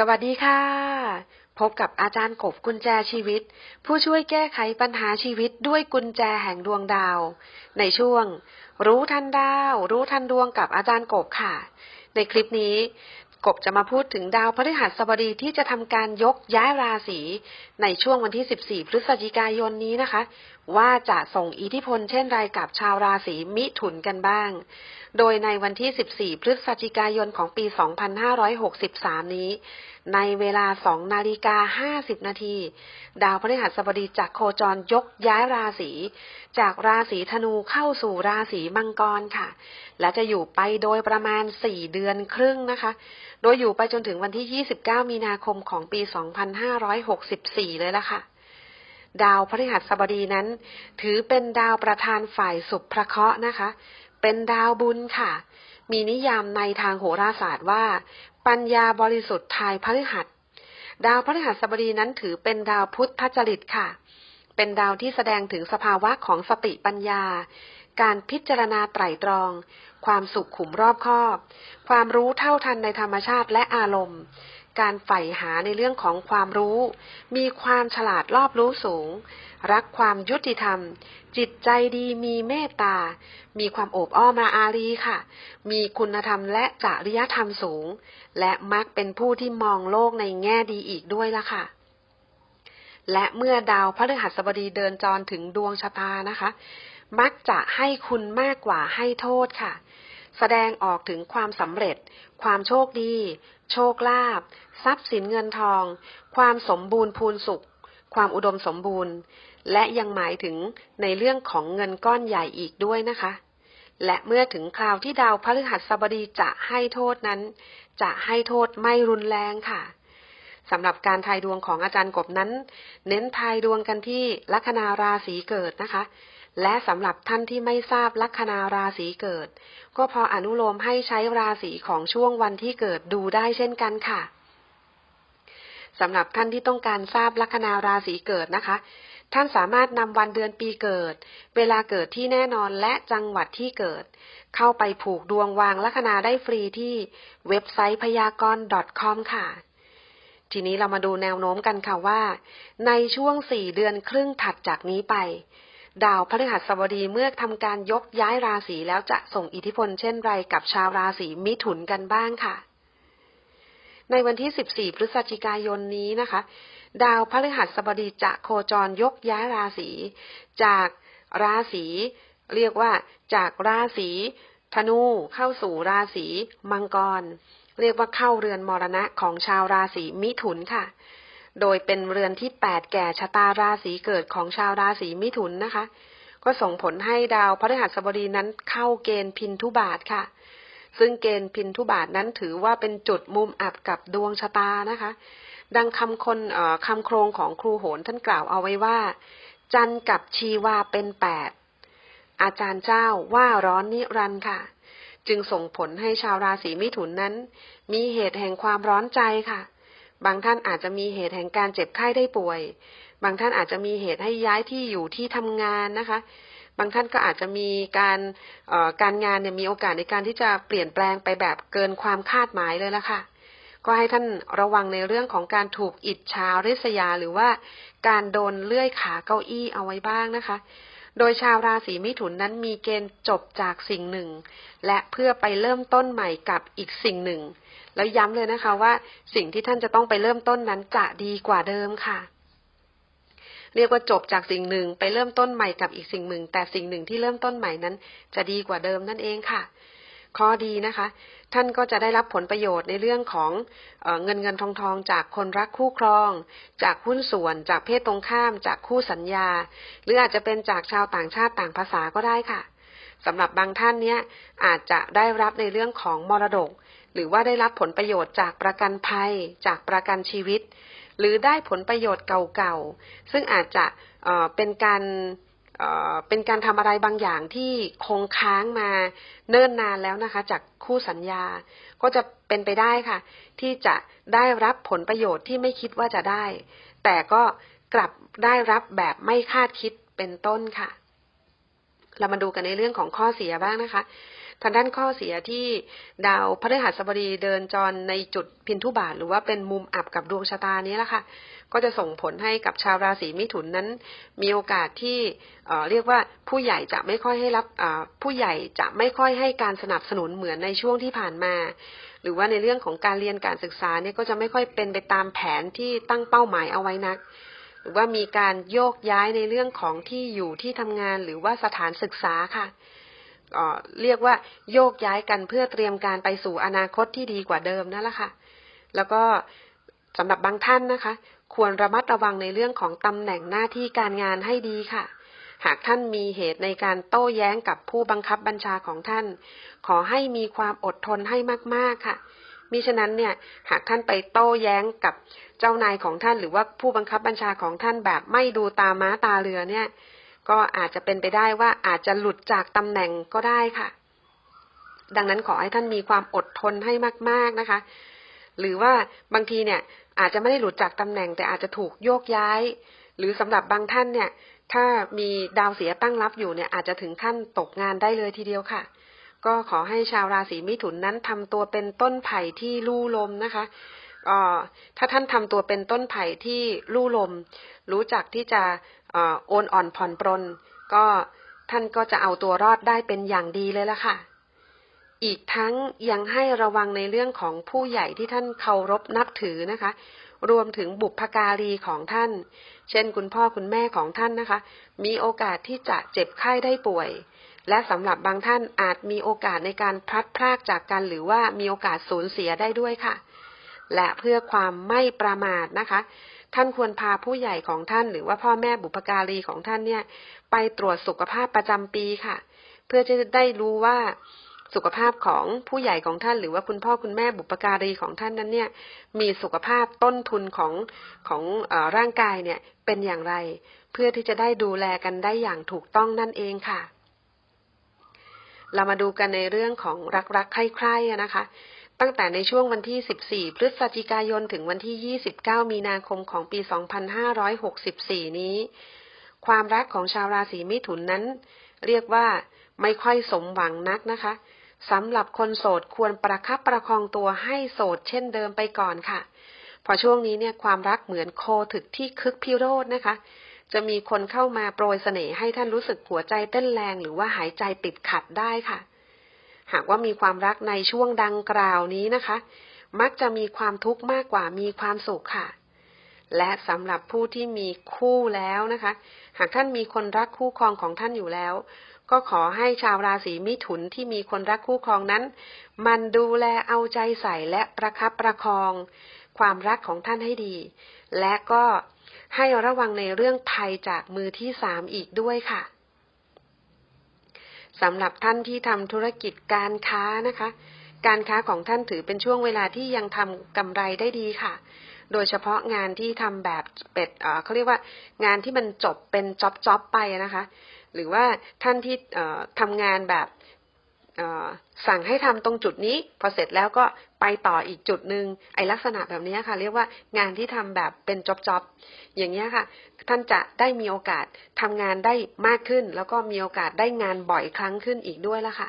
สวัสดีค่ะ พบกับอาจารย์กบกุญแจชีวิต ผู้ช่วยแก้ไขปัญหาชีวิตด้วยกุญแจแห่งดวงดาว ในช่วง รู้ทันดาว รู้ทันดวงกับอาจารย์กบค่ะ ในคลิปนี้ กบจะมาพูดถึงดาวพฤหัสบดีที่จะทำการยกย้ายราศีในช่วงวันที่ 14 พฤศจิกายนนี้นะคะ ว่าจะส่งอิทธิพลเช่นไรกับชาวราศีมิถุนกันบ้าง โดยในวันที่ 14 พฤศจิกายนของปี 2563 นี้ ในเวลา 2 นาฬิกา 50 นาที ดาวพฤหัสบดีจากโคจรยกย้ายราศี จากราศีธนูเข้าสู่ราศีมังกรค่ะ และจะอยู่ไปโดยประมาณ 4 เดือนครึ่งนะคะ โดยอยู่ไปจนถึงวันที่ 29 มีนาคมของปี 2564 เลยละค่ะ ดาวพฤหัสบดีนั้น ถือเป็นดาวประธานฝ่ายสุภเคราะห์นะคะ เป็นดาวบุญค่ะ มีนิยามในทางโหราศาสตร์ว่า ปัญญาบริสุทธิ์ทายพฤหัส ดาวพฤหัสบดีนั้นถือเป็นดาวพุทธจริตค่ะ เป็นดาวที่แสดงถึงสภาวะของสติปัญญา การพิจารณาไตรตรอง ความสุขขุมรอบคอบ ความรู้เท่าทันในธรรมชาติและอารมณ์ การใฝ่หาในเรื่องของความรู้ มีความฉลาดรอบรู้สูง รักความยุติธรรม จิตใจดีมีเมตตา มีความโอบอ้อมอาอารีค่ะ มีคุณธรรมและจริยธรรมสูง และมักเป็นผู้ที่มองโลกในแง่ดีอีกด้วยล่ะค่ะและเมื่อดาวพฤหัสบดีเดินจรถึงดวงชะตานะคะ มักจะให้คุณมากกว่าให้โทษค่ะ แสดงออกถึงความสำเร็จ ความโชคดี โชคลาภทรัพย์สินเงินทอง ความสมบูรณ์พูนสุข ความอุดมสมบูรณ์ และยังหมายถึงในเรื่องของเงินก้อนใหญ่อีกด้วยนะคะ และเมื่อถึงคราวที่ดาวพฤหัสบดีจะให้โทษนั้น จะให้โทษไม่รุนแรงค่ะสำหรับการทายดวงของอาจารย์กบนั้น เน้นทายดวงกันที่ลัคนาราศีเกิดนะคะ และสำหรับท่านที่ไม่ทราบลัคนาราศีเกิด ก็พออนุโลมให้ใช้ราศีของช่วงวันที่เกิดดูได้เช่นกันค่ะสำหรับท่านที่ต้องการทราบลัคนาราศีเกิดนะคะ ท่านสามารถนำวันเดือนปีเกิด เวลาเกิดที่แน่นอนและจังหวัดที่เกิด เข้าไปผูกดวงวางลัคนาได้ฟรีที่เว็บไซต์พยากรณ์ .com ค่ะ ทีนี้เรามาดูแนวโน้มกันค่ะว่า ในช่วงสี่เดือนครึ่งถัดจากนี้ไป ดาวพฤหัสบดีเมื่อทำการยกย้ายราศีแล้วจะส่งอิทธิพลเช่นไรกับชาวราศีมิถุนกันบ้างค่ะ ในวันที่ 14 พฤศจิกายนนี้นะคะ ดาวพฤหัสบดีจะโคจรยกย้ายราศีจากราศีเรียกว่าจากราศีธนูเข้าสู่ราศีมังกร เรียกว่าเข้าเรือนมรณะของชาวราศีมิถุนค่ะ โดยเป็นเรือนที่แปดแก่ชะตาราศีเกิดของชาวราศีมิถุนนะคะ ก็ส่งผลให้ดาวพฤหัสบดีนั้นเข้าเกณฑ์พินทุบาทค่ะ ซึ่งเกณฑ์พินทุบาทนั้นถือว่าเป็นจุดมุมอับกับดวงชะตานะคะ ดังคำคนคำโครงของครูโหนท่านกล่าวเอาไว้ว่า จันกับชีวาเป็นแปดอาจารย์เจ้าว่าร้อนนิรันด์ค่ะ จึงส่งผลให้ชาวราศีมิถุนนั้น มีเหตุแห่งความร้อนใจค่ะ บางท่านอาจจะมีเหตุแห่งการเจ็บไข้ได้ป่วย บางท่านอาจจะมีเหตุให้ย้ายที่อยู่ที่ทำงานนะคะ บางท่านก็อาจจะมีการการงานเนี่ยมีโอกาสในการที่จะเปลี่ยนแปลงไปแบบเกินความคาดหมายเลยละค่ะ ก็ให้ท่านระวังในเรื่องของการถูกอิจฉาริษยา หรือว่าการโดนเลื่อยขาเก้าอี้เอาไว้บ้างนะคะโดยชาวราศีมิถุนนั้นมีเกณฑ์จบจากสิ่งหนึ่ง และเพื่อไปเริ่มต้นใหม่กับอีกสิ่งหนึ่ง แล้วย้ำเลยนะคะว่าสิ่งที่ท่านจะต้องไปเริ่มต้นนั้นจะดีกว่าเดิมค่ะ เรียกว่าจบจากสิ่งหนึ่งไปเริ่มต้นใหม่กับอีกสิ่งหนึ่ง แต่สิ่งหนึ่งที่เริ่มต้นใหม่นั้น จะดีกว่าเดิมนั่นเองค่ะ ข้อดีนะคะ ท่านก็จะได้รับผลประโยชน์ในเรื่องของเอเงินเงินทองทองจากคนรักคู่ครอง จากหุ้นส่วน จากเพศตรงข้าม จากคู่สัญญา หรืออาจจะเป็นจากชาวต่างชาติต่างภาษาก็ได้ค่ะสำหรับบางท่านเนี้ยอาจจะได้รับในเรื่องของมรดก หรือว่าได้รับผลประโยชน์จากประกันภัย จากประกันชีวิต หรือได้ผลประโยชน์เก่าๆ ซึ่งอาจจะเเป็นการเป็นการทำอะไรบางอย่างที่คงค้างมาเนิ่นนานแล้วนะคะ จากคู่สัญญา ก็จะเป็นไปได้ค่ะ ที่จะได้รับผลประโยชน์ที่ไม่คิดว่าจะได้ แต่ก็กลับได้รับแบบไม่คาดคิดเป็นต้นค่ะ เรามาดูกันในเรื่องของข้อเสียบ้างนะคะ ทางด้านข้อเสียที่ดาวพฤหัสบดีเดินจรในจุดพินทุบาท หรือว่าเป็นมุมอับกับดวงชะตานี้แหละค่ะ ก็จะส่งผลให้กับชาวราศีมิถุนนั้น มีโอกาสที่เเรียกว่าผู้ใหญ่จะไม่ค่อยให้รับผู้ใหญ่จะไม่ค่อยให้การสนับสนุนเหมือนในช่วงที่ผ่านมา หรือว่าในเรื่องของการเรียนการศึกษาเนี่ยก็จะไม่ค่อยเป็นไปตามแผนที่ตั้งเป้าหมายเอาไว้นักหรือว่ามีการโยกย้ายในเรื่องของที่อยู่ที่ทำงานหรือว่าสถานศึกษาค่ะ เรียกว่าโยกย้ายกันเพื่อเตรียมการไปสู่อนาคตที่ดีกว่าเดิมนั่นแหละค่ะ แล้วก็สำหรับบางท่านนะคะ ควรระมัดระวังในเรื่องของตำแหน่งหน้าที่การงานให้ดีค่ะ หากท่านมีเหตุในการโต้แย้งกับผู้บังคับบัญชาของท่าน ขอให้มีความอดทนให้มาก ๆค่ะมิฉะนั้นเนี่ยหากท่านไปโต้แย้งกับเจ้านายของท่าน หรือว่าผู้บังคับบัญชาของท่านแบบไม่ดูตาม้าตาเรือเนี่ย ก็อาจจะเป็นไปได้ว่าอาจจะหลุดจากตำแหน่งก็ได้ค่ะ ดังนั้นขอให้ท่านมีความอดทนให้มาก ๆนะคะ หรือว่าบางทีเนี่ย อาจจะไม่ได้หลุดจากตำแหน่ง แต่อาจจะถูกโยกย้าย หรือสำหรับบางท่านเนี่ย ถ้ามีดาวเสียตั้งรับอยู่เนี่ย อาจจะถึงขั้นตกงานได้เลยทีเดียวค่ะ ก็ขอให้ชาวราศีมิถุนนั้นทำตัวเป็นต้นไผ่ที่ลู่ลมนะคะ ถ้าท่านทำตัวเป็นต้นไผ่ที่ลู่ลม รู้จักที่จะโอนอ่อนผ่อนปรน ก็ท่านก็จะเอาตัวรอดได้เป็นอย่างดีเลยละค่ะ อีกทั้งยังให้ระวังในเรื่องของผู้ใหญ่ที่ท่านเคารพนับถือนะคะ รวมถึงบุพการีของท่าน เช่นคุณพ่อคุณแม่ของท่านนะคะ มีโอกาสที่จะเจ็บไข้ได้ป่วย และสำหรับบางท่านอาจมีโอกาสในการพลัดพรากจากกันหรือว่ามีโอกาสสูญเสียได้ด้วยค่ะ และเพื่อความไม่ประมาทนะคะ ท่านควรพาผู้ใหญ่ของท่าน หรือว่าพ่อแม่บุพการีของท่านเนี่ย ไปตรวจสุขภาพประจำปีค่ะ เพื่อจะได้รู้ว่าสุขภาพของผู้ใหญ่ของท่าน หรือว่าคุณพ่อคุณแม่บุปการีของท่านนั้นเนี่ย มีสุขภาพต้นทุนของของอร่างกายเนี่ยเป็นอย่างไร เพื่อที่จะได้ดูแลกันได้อย่างถูกต้องนั่นเองค่ะ เรามาดูกันในเรื่องของรักๆใคร่ๆนะคะ ตั้งแต่ในช่วงวันที่ 14 พฤศจิกายน ถึงวันที่ 29 มีนาคมของปี 2564 นี้ ความรักของชาวราศีมิถุนนั้น เรียกว่าไม่ค่อยสมหวังนักนะคะสำหรับคนโสดควรประคับประคองตัวให้โสดเช่นเดิมไปก่อนค่ะ พอช่วงนี้เนี่ยความรักเหมือนโคถึกที่คึกพิโรธนะคะ จะมีคนเข้ามาโปรยเสน่ห์ให้ท่านรู้สึกหัวใจเต้นแรงหรือว่าหายใจติดขัดได้ค่ะ หากว่ามีความรักในช่วงดังกล่าวนี้นะคะ มักจะมีความทุกข์มากกว่ามีความสุขค่ะ และสำหรับผู้ที่มีคู่แล้วนะคะ หากท่านมีคนรักคู่ครองของท่านอยู่แล้ว ก็ขอให้ชาวราศีมิถุนที่มีคนรักคู่ครองนั้น มันดูแลเอาใจใส่และประคับประคอง ความรักของท่านให้ดี และก็ให้ระวังในเรื่องภัยจากมือที่สามอีกด้วยค่ะ สำหรับท่านที่ทำธุรกิจการค้านะคะ การค้าของท่านถือเป็นช่วงเวลาที่ยังทำกำไรได้ดีค่ะ โดยเฉพาะงานที่ทำแบบเป็ดเขาเรียกว่างานที่มันจบเป็นจ็อบจ็อบไปนะคะ หรือว่าท่านที่ทำงานแบบ สั่งให้ทำตรงจุดนี้ พอเสร็จแล้วก็ไปต่ออีกจุดหนึ่งไอลักษณะแบบนี้ค่ะ เรียกว่างานที่ทำแบบเป็นจ็อบจ็อย่างนี้ค่ะ ท่านจะได้มีโอกาสทำงานได้มากขึ้น แล้วก็มีโอกาสได้งานบ่อยครั้งขึ้นอีกด้วยละค่ะ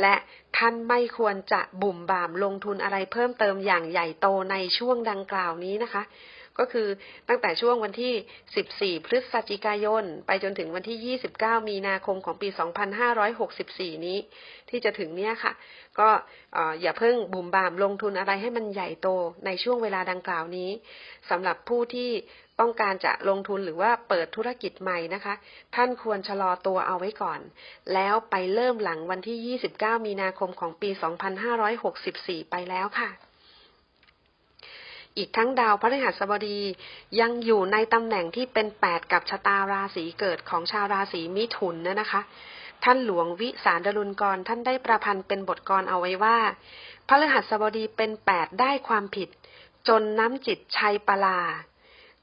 และท่านไม่ควรจะบุ่มบ่ามลงทุนอะไรเพิ่มเติมอย่างใหญ่โตในช่วงดังกล่าวนี้นะคะ ก็คือตั้งแต่ช่วงวันที่ 14 พฤศจิกายน ไปจนถึงวันที่ 29 มีนาคมของปี 2564 นี้ ที่จะถึงเนี่ยค่ะ ก็เอ่ออย่าเพิ่งบุ่มบามลงทุนอะไรให้มันใหญ่โตในช่วงเวลาดังกล่าวนี้สำหรับผู้ที่ต้องการจะลงทุนหรือว่าเปิดธุรกิจใหม่นะคะ ท่านควรชะลอตัวเอาไว้ก่อน แล้วไปเริ่มหลังวันที่ 29 มีนาคมของปี 2564 ไปแล้วค่ะ อีกทั้งดาวพฤหัสบดี ยังอยู่ในตำแหน่งที่เป็นแปดกับชะตาราศีเกิดของชาวราศีมิถุนนะนะคะ ท่านหลวงวิสารดรุณกรท่านได้ประพันธ์เป็นบทกรเอาไว้ว่าพฤหัสบดีเป็นแปดได้ความผิด จนน้ำจิตชัยปลา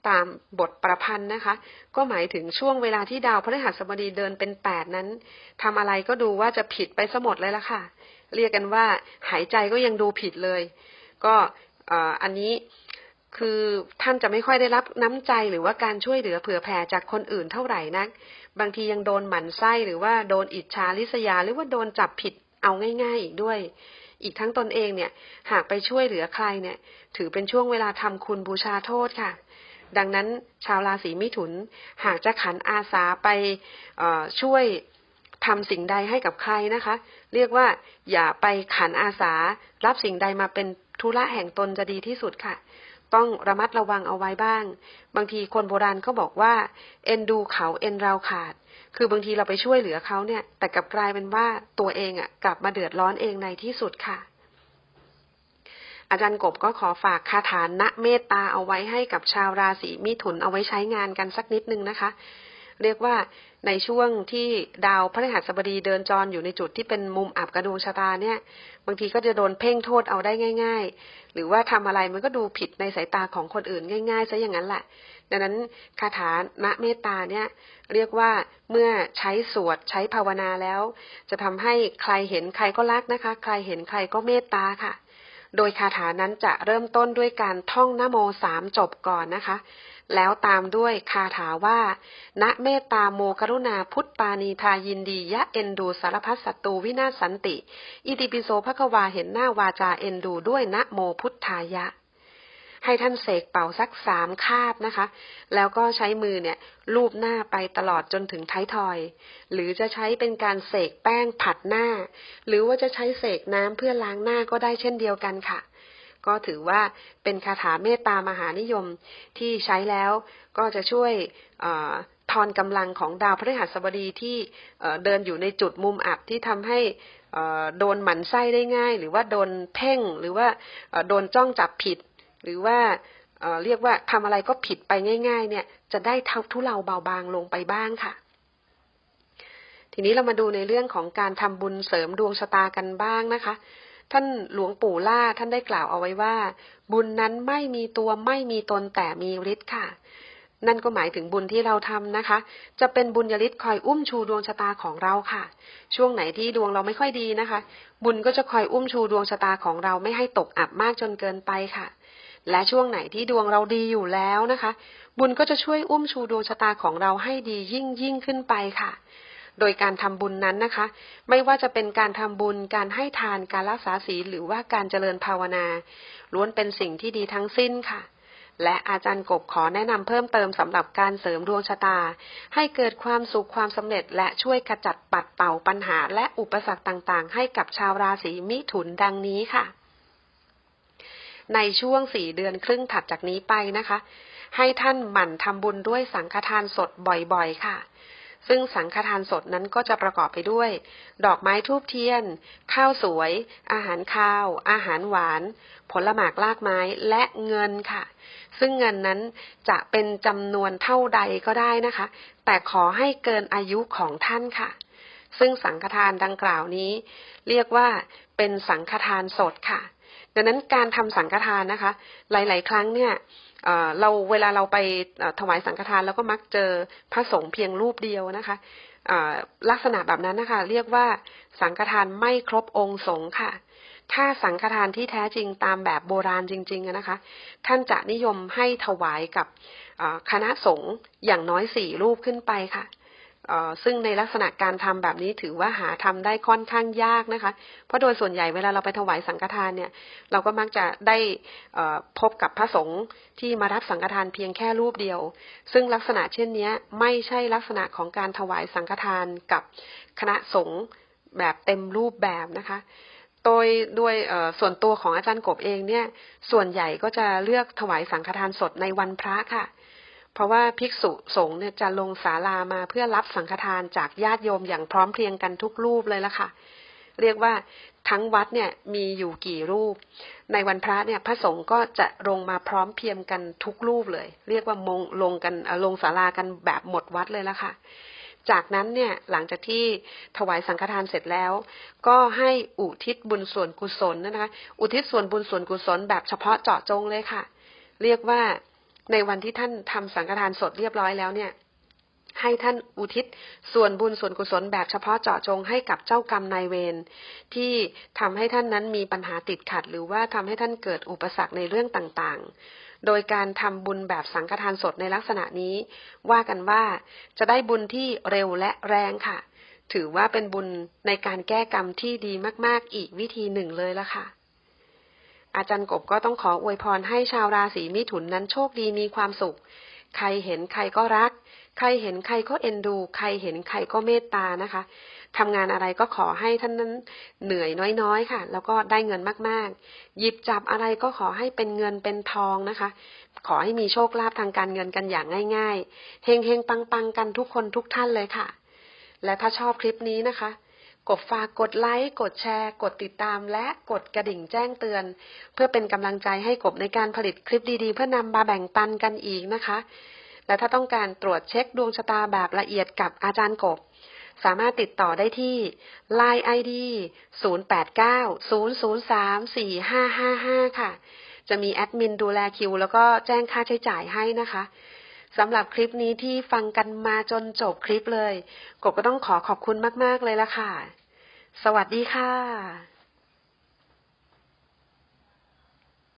ตามบทประพันธ์นะคะ ก็หมายถึงช่วงเวลาที่ดาวพฤหัสบดีเดินเป็นแปดนั้นทำอะไรก็ดูว่าจะผิดไปสมดเลยละค่ะ เรียกกันว่าหายใจก็ยังดูผิดเลย ก็อันนี้ คือท่านจะไม่ค่อยได้รับน้ำใจหรือว่าการช่วยเหลือเผื่อแผ่จากคนอื่นเท่าไหร่นัก บางทียังโดนหมั่นไส้หรือว่าโดนอิจฉาริษยา หรือว่าโดนจับผิดเอาง่าย ๆ อีกด้วย อีกทั้งตนเองเนี่ย หากไปช่วยเหลือใครเนี่ย ถือเป็นช่วงเวลาทำคุณบูชาโทษค่ะ ดังนั้นชาวราศีมิถุน หากจะขันอาสาไปช่วยทำสิ่งใดให้กับใครนะคะ เรียกว่าอย่าไปขันอาสา รับสิ่งใดมาเป็นธุระแห่งตนจะดีที่สุดค่ะ ต้องระมัดระวังเอาไว้บ้าง บางทีคนโบราณเขาบอกว่า เอ็นดูเขาเอ็นเราขาด คือบางทีเราไปช่วยเหลือเขาเนี่ย แต่กลับกลายเป็นว่าตัวเองอะ กลับมาเดือดร้อนเองในที่สุดค่ะ อาจารย์กบก็ขอฝากคาถาณเมตตาเอาไว้ให้กับชาวราศีมิถุนเอาไว้ใช้งานกันสักนิดนึงนะคะ เรียกว่าในช่วงที่ดาวพฤหัสบดีเดินจรอยู่ในจุดที่เป็นมุมอับกระดวงชะตาเนี่ย บางทีก็จะโดนเพ่งโทษเอาได้ง่าย ๆ หรือว่าทำอะไรมันก็ดูผิดในสายตาของคนอื่นง่ายๆซะอย่างนั้นแหละ ดังนั้นคาถาณเมตตาเนี่ยเรียกว่าเมื่อใช้สวดใช้ภาวนาแล้ว จะทำให้ใครเห็นใครก็รักนะคะ ใครเห็นใครก็เมตตาค่ะ โดยคาถานั้นจะเริ่มต้นด้วยการท่องนโมสามจบก่อนนะคะ แล้วตามด้วยคาถาว่า ณเมตตาโมกรุณาพุทธปานีทายินดียะเอ็นดูสารพัดศัตรูวินาสันติ อิติปิโสภควาเห็นหน้าวาจาเอ็นดูด้วยนะโมพุทธายะ ให้ท่านเสกเป่าสักสามคาบนะคะ แล้วก็ใช้มือเนี่ยลูบหน้าไปตลอดจนถึงท้ายทอย หรือจะใช้เป็นการเสกแป้งผัดหน้า หรือว่าจะใช้เสกน้ำเพื่อล้างหน้าก็ได้เช่นเดียวกันค่ะ ก็ถือว่าเป็นคาถาเมตตามหานิยมที่ใช้แล้วก็จะช่วยออทอนกำลังของดาวพฤหัสบดีที่เเดินอยู่ในจุดมุมอับที่ทำให้โดนหมันไส้ได้ง่าย หรือว่าโดนเพ่งหรือว่าโดนจ้องจับผิด หรือว่าเเรียกว่าทำอะไรก็ผิดไปง่าย ๆ เนี่ยจะได้ทุเลาเบาบางลงไปบ้างค่ะ ทีนี้เรามาดูในเรื่องของการทำบุญเสริมดวงชะตากันบ้างนะคะ ท่านหลวงปู่ล่าท่านได้กล่าวเอาไว้ว่า บุญนั้นไม่มีตัวไม่มีตนแต่มีฤทธิ์ค่ะนั่นก็หมายถึงบุญที่เราทำนะคะ จะเป็นบุญยฤทธิ์คอยอุ้มชูดวงชะตาของเราค่ะ ช่วงไหนที่ดวงเราไม่ค่อยดีนะคะ บุญก็จะคอยอุ้มชูดวงชะตาของเราไม่ให้ตกอับมากจนเกินไปค่ะ และช่วงไหนที่ดวงเราดีอยู่แล้วนะคะ บุญก็จะช่วยอุ้มชูดวงชะตาของเราให้ดียิ่งยิ่งขึ้นไปค่ะ โดยการทำบุญนั้นนะคะ ไม่ว่าจะเป็นการทำบุญ การให้ทาน การรักษาศีลหรือว่าการเจริญภาวนา ล้วนเป็นสิ่งที่ดีทั้งสิ้นค่ะและอาจารย์กบขอแนะนำเพิ่มเติมสำหรับการเสริมดวงชะตา ให้เกิดความสุขความสำเร็จและช่วยขจัดปัดเป่าปัญหาและอุปสรรคต่างๆ ให้กับชาวราศีมิถุนดังนี้ค่ะ ในช่วงสี่เดือนครึ่งถัดจากนี้ไปนะคะ ให้ท่านหมั่นทำบุญด้วยสังฆทานสดบ่อยๆ ค่ะ ซึ่งสังฆทานสดนั้นก็จะประกอบไปด้วย ดอกไม้ทูบเทียน ข้าวสวย อาหารข้าว อาหารหวาน ผลหมากลากไม้และเงินค่ะ ซึ่งเงินนั้นจะเป็นจำนวนเท่าใดก็ได้นะคะ แต่ขอให้เกินอายุของท่านค่ะซึ่งสังฆทานดังกล่าวนี้ เรียกว่าเป็นสังฆทานสดค่ะ ดังนั้นการทำสังฆทานนะคะ หลาย ๆ ครั้งเนี่ยเราเวลาเราไปถวายสังฆทานแล้วก็มักเจอพระสงฆ์เพียงรูปเดียวนะคะลักษณะแบบนั้นนะคะ เรียกว่าสังฆทานไม่ครบองค์สงฆ์ค่ะ ถ้าสังฆทานที่แท้จริงตามแบบโบราณจริงๆนะคะ ท่านจะนิยมให้ถวายกับคณะสงฆ์อย่างน้อยสี่รูปขึ้นไปค่ะ ซึ่งในลักษณะการทำแบบนี้ถือว่าหาทำได้ค่อนข้างยากนะคะ เพราะโดยส่วนใหญ่เวลาเราไปถวายสังฆทานเนี่ย เราก็มักจะได้พบกับพระสงฆ์ที่มารับสังฆทานเพียงแค่รูปเดียว ซึ่งลักษณะเช่นนี้ไม่ใช่ลักษณะของการถวายสังฆทานกับคณะสงฆ์แบบเต็มรูปแบบนะคะโดยด้วยส่วนตัวของอาจารย์กบเองเนี่ย ส่วนใหญ่ก็จะเลือกถวายสังฆทานสดในวันพระค่ะ เพราะว่าภิกษุสงฆ์เนี่ยจะลงศาลามาเพื่อรับสังฆทานจากญาติโยมอย่างพร้อมเพรียงกันทุกรูปเลยละค่ะ เรียกว่าทั้งวัดเนี่ยมีอยู่กี่รูป ในวันพระเนี่ยพระสงฆ์ก็จะลงมาพร้อมเพรียงกันทุกรูปเลย เรียกว่ามงลงกันลงศาลากันแบบหมดวัดเลยละค่ะ จากนั้นเนี่ยหลังจากที่ถวายสังฆทานเสร็จแล้ว ก็ให้อุทิศบุญส่วนกุศลนะคะ อุทิศส่วนบุญส่วนกุศลแบบเฉพาะเจาะจงเลยค่ะ เรียกว่า ในวันที่ท่านทำสังฆทานสดเรียบร้อยแล้วเนี่ย ให้ท่านอุทิศส่วนบุญส่วนกุศลแบบเฉพาะเจาะจงให้กับเจ้ากรรมนายเวรที่ทำให้ท่านนั้นมีปัญหาติดขัด หรือว่าทำให้ท่านเกิดอุปสรรคในเรื่องต่างๆ โดยการทำบุญแบบสังฆทานสดในลักษณะนี้ ว่ากันว่าจะได้บุญที่เร็วและแรงค่ะ ถือว่าเป็นบุญในการแก้กรรมที่ดีมาก ๆ อีกวิธีหนึ่งเลยละค่ะ อาจารย์กบก็ต้องขออวยพรให้ชาวราศีมิถุนนั้นโชคดีมีความสุข ใครเห็นใครก็รัก ใครเห็นใครก็เอ็นดู ใครเห็นใครก็เมตตานะคะทำงานอะไรก็ขอให้ท่านนั้นเหนื่อยน้อยๆค่ะ แล้วก็ได้เงินมากๆ หยิบจับอะไรก็ขอให้เป็นเงินเป็นทองนะคะ ขอให้มีโชคลาภทางการเงินกันอย่างง่าย ๆ เฮงๆปังๆกันทุกคนทุกท่านเลยค่ะ และถ้าชอบคลิปนี้นะคะ กดฝากกดไลค์ กดแชร์ กดติดตาม และกดกระดิ่งแจ้งเตือน เพื่อเป็นกำลังใจให้กบในการผลิตคลิปดีๆ เพื่อนำมาแบ่งปันกันอีกนะคะ และถ้าต้องการตรวจเช็คดวงชะตาแบบละเอียดกับอาจารย์กบ สามารถติดต่อได้ที่ Line ID 0890034555 ค่ะ จะมีแอดมินดูแลคิว แล้วก็แจ้งค่าใช้จ่ายให้นะคะ สำหรับคลิปนี้ที่ฟังกันมาจนจบคลิปเลย กบก็ต้องขอขอบคุณมาก ๆ เลยละค่ะ สวัสดีค่ะ